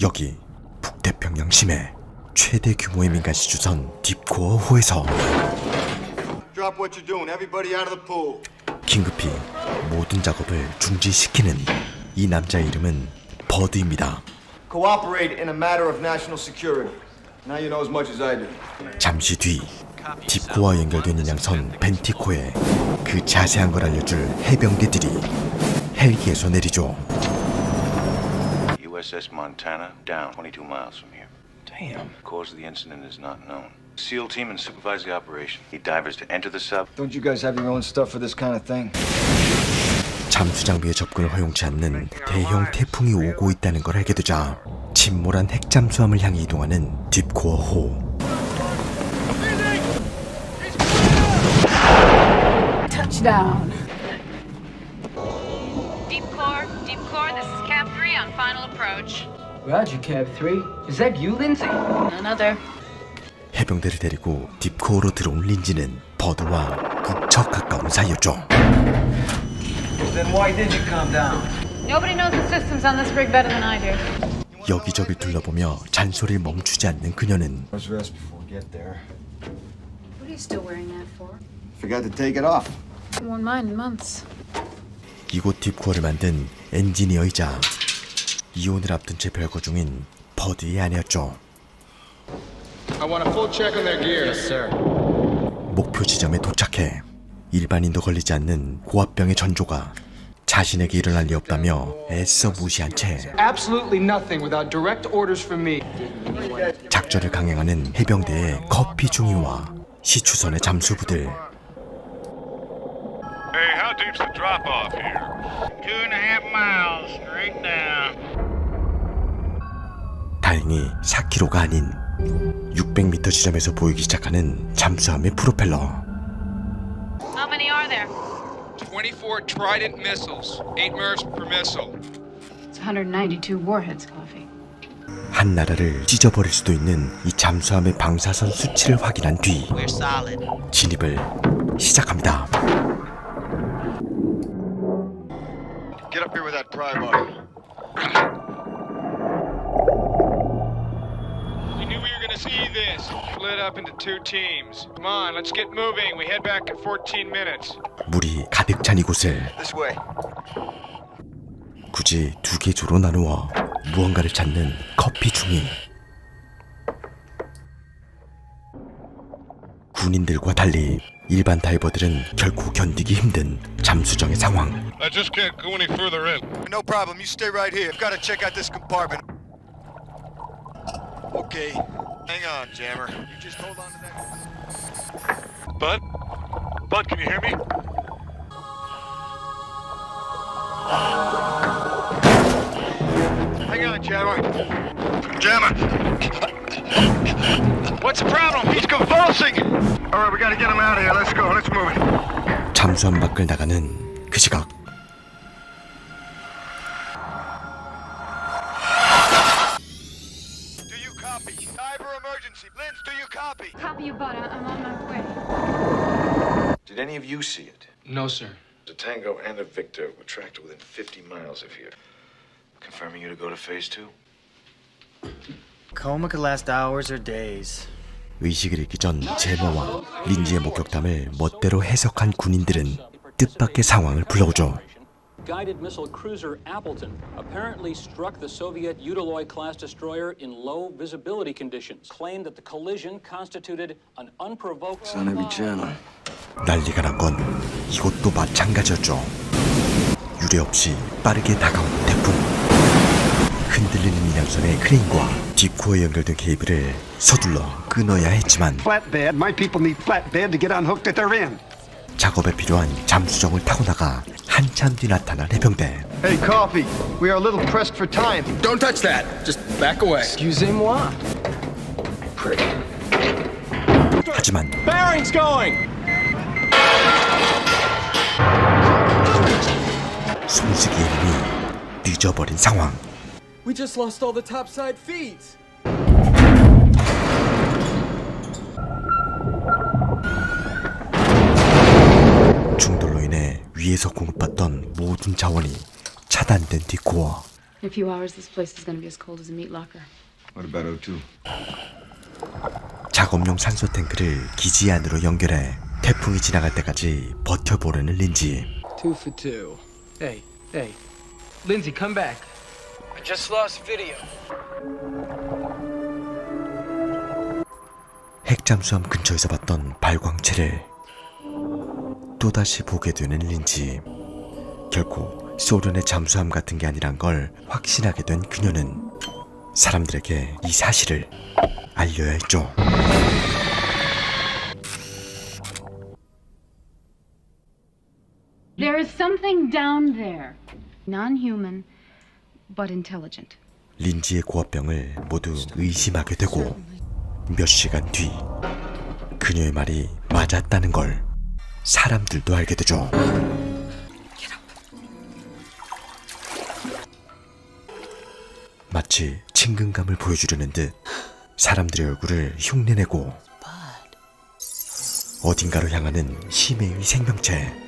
여기 북태평양 심해 최대 규모의 민간시 주선 딥코어 호에서. 긴급히 모든 작업을 중지시키는 이 남자의 이름은 버드입니다. You know. 잠시 뒤 딥코와 연결된 인양선 벤티코에 그 자세한 걸 알려줄 해병대들이 헬기에서 내리죠. USS Montana, down 22 miles from here. Damn. The cause of the incident is not known. SEAL team and supervise the operation. Need divers to enter the sub. Don't you guys have your own stuff for this kind of thing? 잠수 장비의 접근을 허용치 않는 대형 태풍이 오고 있다는 걸 알게 되자 침몰한 핵잠수함을 향해 이동하는 딥코어 호. Touchdown. Deep core, deep core, this is Cap 3 on final approach. Roger, Cab 3. Is that you, Lindsay? Another. 해병대를 데리고 딥코어로 들어온 린지는 버드와 무척 가까운 사이였죠. Then why did you come down? Nobody knows the systems on this rig better than I do. 여기저기 둘러보며 잔소리를 멈추지 않는 그녀는 Let's rest before we get there. What are you still wearing that for? Forgot to take it off. Worn mine in months. 이곳 딥코어를 만든 엔지니어이자 이혼을 앞둔 채 별거 중인 버드의 아내였죠. I want a full check on their gear. Yes, sir. 목표 지점에 도착해 일반인도 걸리지 않는 고압병의 전조가 자신에게 일어날 리 없다며 애써 무시한 채 Absolutely nothing without direct orders from me. 작전을 강행하는 해병대의 커피 중위와 시추선의 잠수부들 Deep's the drop off here? Two and a half miles, straight down. 다행히 4km가 아닌 600m 지점에서 보이기 시작하는 잠수함의 프로펠러 How many are there? 24 Trident missiles, 8 MIRVs per missile. It's 192 warheads, Coffee. 한 나라를 찢어버릴 수도 있는 이 잠수함의 방사선 수치를 확인한 뒤 진입을 시작합니다. Up here with that pry bar. We knew we were going to see this. Split up into two teams. Come on, let's get moving. We head back in 14 minutes. 물이 가득 찬 이곳을 This way. 굳이 두 개 조로 나누어 무언가를 찾는 커피 중이 군인들과 달리 일반 다이버들은 결코 견디기 힘든 잠수정의 상황 I just can't go any further in. No problem. You stay right here. I've got to check out this compartment. Okay. Hang on, Jammer. You just hold on to that. Bud? Bud, can you hear me? Hang on, Jammer. Jammer! What's the problem? He's convulsing. All right, we got to get him out of here. Let's go. Let's move it. 잠수함 밖을 나가는 그 시각 Do you copy? Diver emergency. Linz, do you copy? Copy you, bud. I- I'm on my way. Did any of you see it? No, sir. The Tango and the Victor were tracked to within 50 miles of here. Confirming you to go to phase two? Coma could last hours or days. 의식을 잃기 전 제머와 린지의 목격담을 멋대로 해석한 군인들은 뜻밖의 상황을 불러오죠 Guided missile cruiser Appleton apparently struck the Soviet Udaloy class destroyer in low visibility conditions. Claimed that the collision constituted an unprovoked. on every channel. 난리가 난 건 이것도 마찬가지였죠. 유례 없이 빠르게 다가오는 태풍. 흔들리는 인양선의 크레인과 딥코어에 연결된 케이블을 서둘러 끊어야 했지만 flatbed. My people need flatbed to get unhooked at their end. 작업에 필요한 잠수정을 타고 나가 한참 뒤 나타난 해병대. Hey, Coffee. We are a little pressed for time. Don't touch that. Just back away. Excusez-moi. 하지만 Bearings going! 손쓰기의 눈이 늦어버린 상황. We just lost all the topside feeds. 충돌로 인해 위에서 공급받던 모든 자원이 차단된 뒷코어. In a few hours, this place is going to be as cold as a meat locker. What about O2? 작업용 산소 탱크를 기지 안으로 연결해 태풍이 지나갈 때까지 버텨보려는 린지. Two for two. Hey, hey. Lindsay, come back. I just lost video. 핵잠수함 근처에서 봤던 발광체를 또다시 보게 되는 린지. 결코 소련의 잠수함 같은 게 아니란 걸 확신하게 된 그녀는 사람들에게 이 사실을 알려야 했죠. There is something down there. Non human, but intelligent. 린지의 고압병을 모두 의심하게 되고 몇 시간 뒤 그녀의 말이 맞았다는 걸 사람들도 알게 되죠. 마치 친근감을 보여주려는 듯 사람들의 얼굴을 흉내내고 어딘가로 향하는 심해의 생명체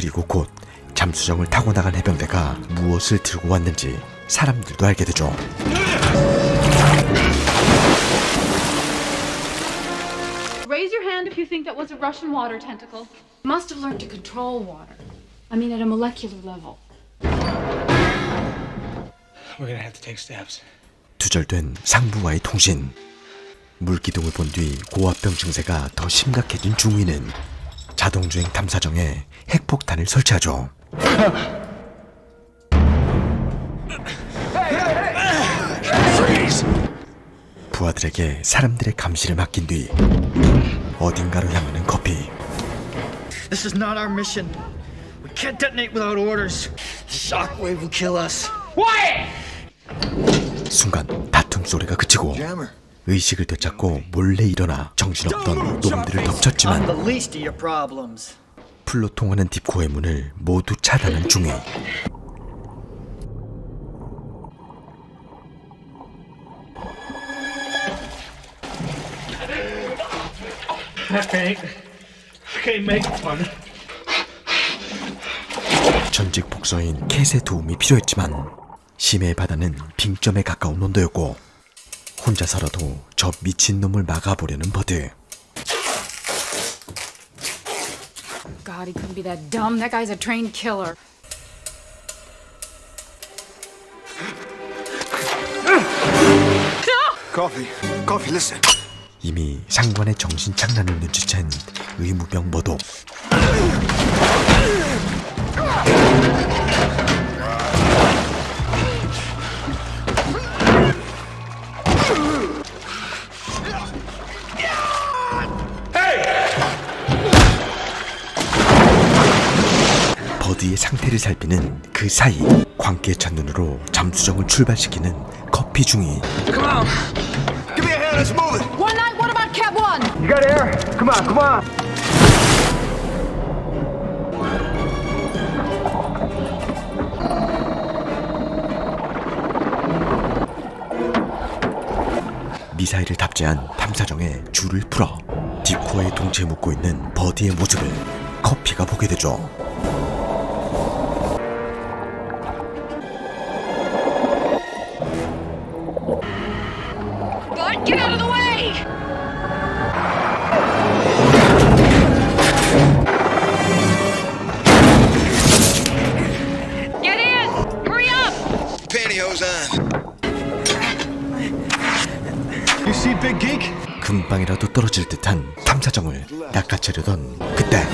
그리고 곧 잠수정을 타고 나간 해병대가 무엇을 들고 왔는지 사람들도 알게 되죠. Raise your hand if you think that was a Russian water tentacle. Must have learned to control water. I mean, at a molecular level. We're gonna have to take steps. 두절된 상부와의 통신. 물기둥을 본 뒤 고압병 증세가 더 심각해진 중위는 자동주행 탐사정에 핵폭탄을 설치하죠. 부하들에게 사람들의 감시를 맡긴 뒤 어딘가로 향하는 커피. This is not our mission. We can't detonate without orders. The shockwave will kill us. 순간 다툼 소리가 그치고 의식을 되찾고 몰래 일어나 정신없던 놈들을 덮쳤지만. 풀로 통하는 딥코의 문을 모두 차단한 중위. 전직 복서인 캣의 도움이 필요했지만 심해의 바다는 빙점에 가까운 온도였고 혼자서라도 저 미친 놈을 막아보려는 버드. God, he couldn't be that dumb. That guy's a trained killer. Coffee. Coffee, listen. 이미 상관의 정신 장난을 눈치챈 의무병 머독. 상태를 살피는 그 사이 광기의 첫눈으로 잠수정을 출발시키는 커피 중이 Give me a hand, let's move it. One night, what about Cat 1? You got air? Come on, come on. 미사일을 탑재한 탐사정에 줄을 풀어 딥코어에 동체에 묶고 있는 버디의 모습을 커피가 보게 되죠. You see Big Geek? 금방이라도 떨어질 듯한 탐사정을 낚아채려던 그때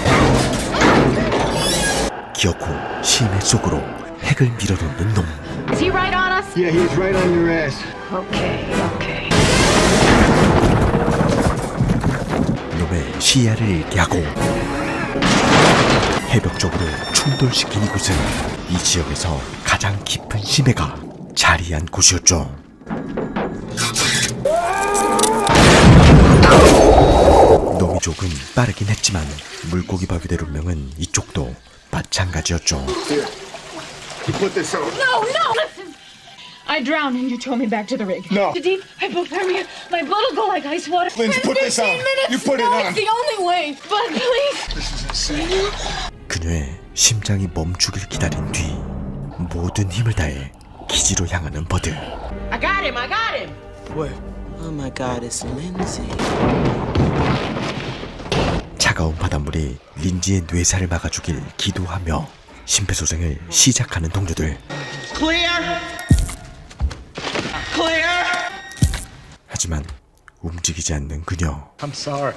기어코 심해 속으로 핵을 밀어넣는 놈 Is he right on us? Yeah, he's right on your ass. Okay, okay. 놈의 시야를 잃게 하고 해벽 쪽으로 충돌시킨 이곳은 이 지역에서 가장 깊은 심해가 자리한 곳이었죠. 놈이 조금 빠르긴 했지만 물고기 바위대 운명은 이쪽도 마찬가지였죠. You put this on. No, no! I drowned and you towed me back to the rig. No. The deep hypothermia. My blood will go like ice water. Lindsay, In put this 15 on. Minutes. You put it no, on. it's the only way. But please. This is insane. 그 그녀의 심장이 멈추길 기다린 뒤 모든 힘을 다해 기지로 향하는 버드. I got him, I got him! Where? Oh my god, it's Lindsay. 차가운 바닷물이 린지의 뇌살을 막아주길 기도하며 심폐소생을 시작하는 동료들. Clear! Clear! 하지만 움직이지 않는 그녀. I'm sorry.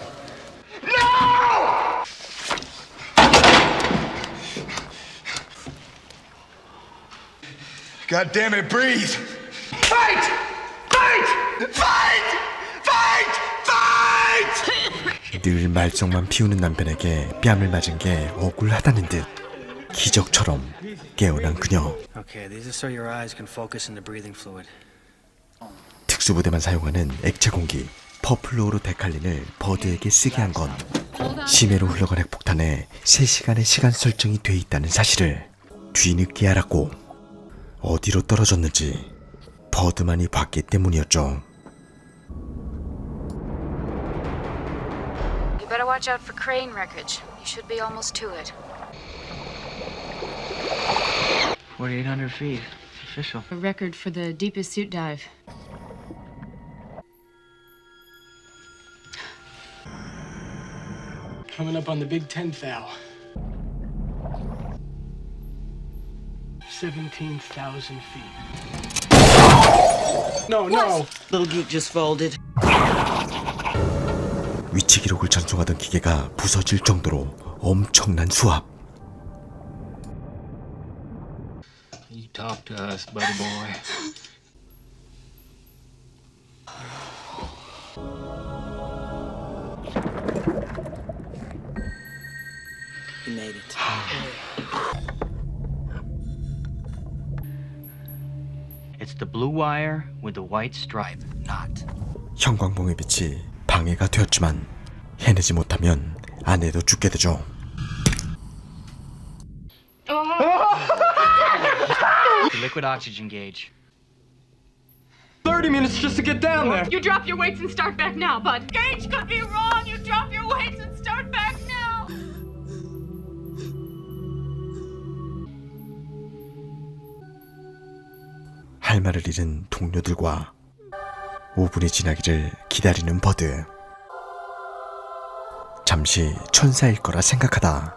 God damn it, breathe! Fight! Fight! Fight! Fight! Fight! 늘 말썽만 피우는 남편에게 뺨을 맞은 게 억울하다는 듯 기적처럼 깨어난 그녀. Okay, these are so your eyes can focus on the breathing fluid. 특수부대만 사용하는 액체 공기 퍼플로우로 데칼린을 버드에게 쓰게 한 건 심해로 흘러간 핵폭탄에 3시간의 시간 설정이 돼 있다는 사실을 뒤늦게 알았고 어디로 떨어졌는지 버드만이 봤기 때문이었죠. You better watch out for crane wreckage. 17,000 feet. No, no. Little geek just folded. 위치 기록을 전송하던 기계가 부서질 정도로 엄청난 수압. You talk to us, buddy boy. He made it. the blue wire with the white stripe knot. 형광봉의 빛이 방해가 되었지만 해내지 못하면 아내도 죽게 되죠. The liquid oxygen gauge. 30 minutes just to get down there. You drop your weights and start back now, bud. Gage could be wrong. You drop your weights and 할 말을 잃은 동료들과 5분이 지나기를 기다리는 버드. 잠시 천사일 거라 생각하다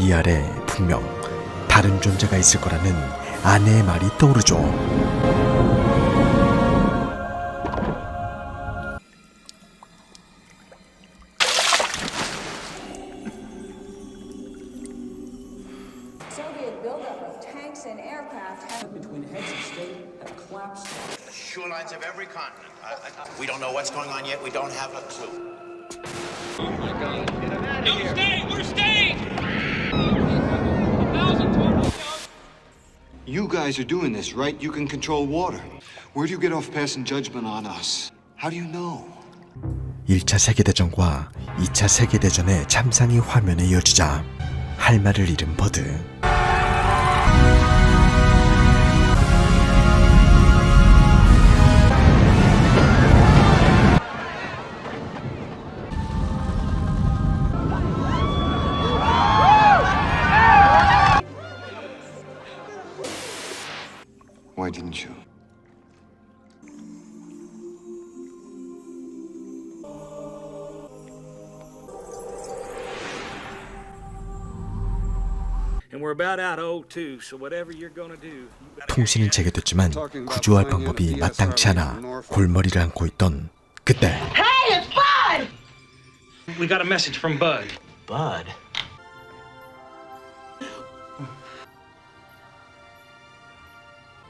이 아래 분명 다른 존재가 있을 거라는 아내의 말이 떠오르죠. On yet. We don't have a clue. No, stay! We're staying! You guys are doing this, right? You can control water. Where do you get off passing judgment on us? How do you know? 1차 세계대전과 2차 세계대전의 참상이 화면에 이어지자 할 말을 잃은 버드. 통신은 재개됐지만 구조할 방법이 마땅치 않아 골머리를 앓고 있던 그때 Hey, it's Bud! We got a message from Bud. Bud.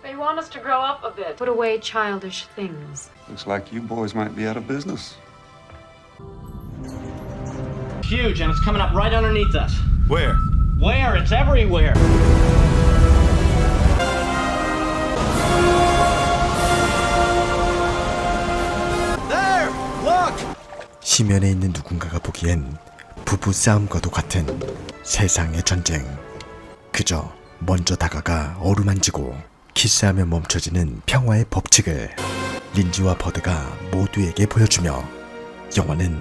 They want us to grow up a bit. Put away childish things. Looks like you boys might be out of business. Huge, and it's coming up right underneath us. Where? Where? It's everywhere. There! Look! 시면에 있는 누군가가 보기엔 부부 싸움과도 같은 세상의 전쟁. 그저 먼저 다가가 어루만지고 키스하면 멈춰지는 평화의 법칙을 린지와 버드가 모두에게 보여주며 영화는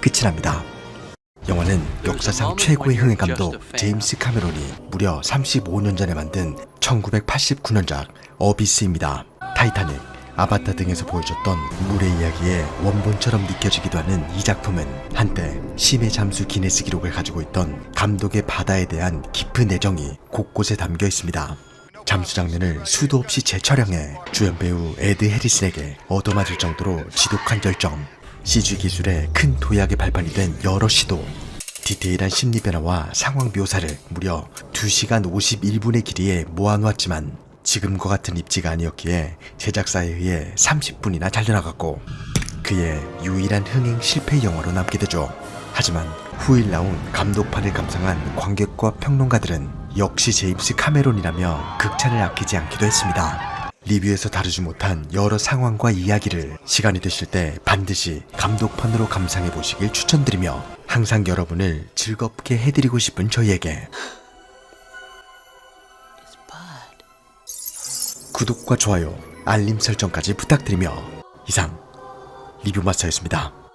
끝이 납니다. 영화는 역사상 최고의 흥행 감독 제임스 카메론이 무려 35년 전에 만든 1989년작 어비스입니다. 타이타닉, 아바타 등에서 보여줬던 물의 이야기의 원본처럼 느껴지기도 하는 이 작품은 한때 심해 잠수 기네스 기록을 가지고 있던 감독의 바다에 대한 깊은 애정이 곳곳에 담겨 있습니다. 잠수 장면을 수도 없이 재촬영해 주연 배우 에드 해리슨에게 얻어맞을 정도로 지독한 결정, CG 기술에 큰 도약의 발판이 된 여러 시도, 디테일한 심리 변화와 상황 묘사를 무려 2시간 51분의 길이에 모아놓았지만 지금과 같은 입지가 아니었기에 제작사에 의해 30분이나 잘려나갔고 그의 유일한 흥행 실패 영화로 남게 되죠. 하지만 후일 나온 감독판을 감상한 관객과 평론가들은 역시 제임스 카메론이라며 극찬을 아끼지 않기도 했습니다. 리뷰에서 다루지 못한 여러 상황과 이야기를 시간이 되실 때 반드시 감독판으로 감상해 보시길 추천드리며 항상 여러분을 즐겁게 해드리고 싶은 저희에게 구독과 좋아요, 알림 설정까지 부탁드리며 이상 리뷰 마스터였습니다.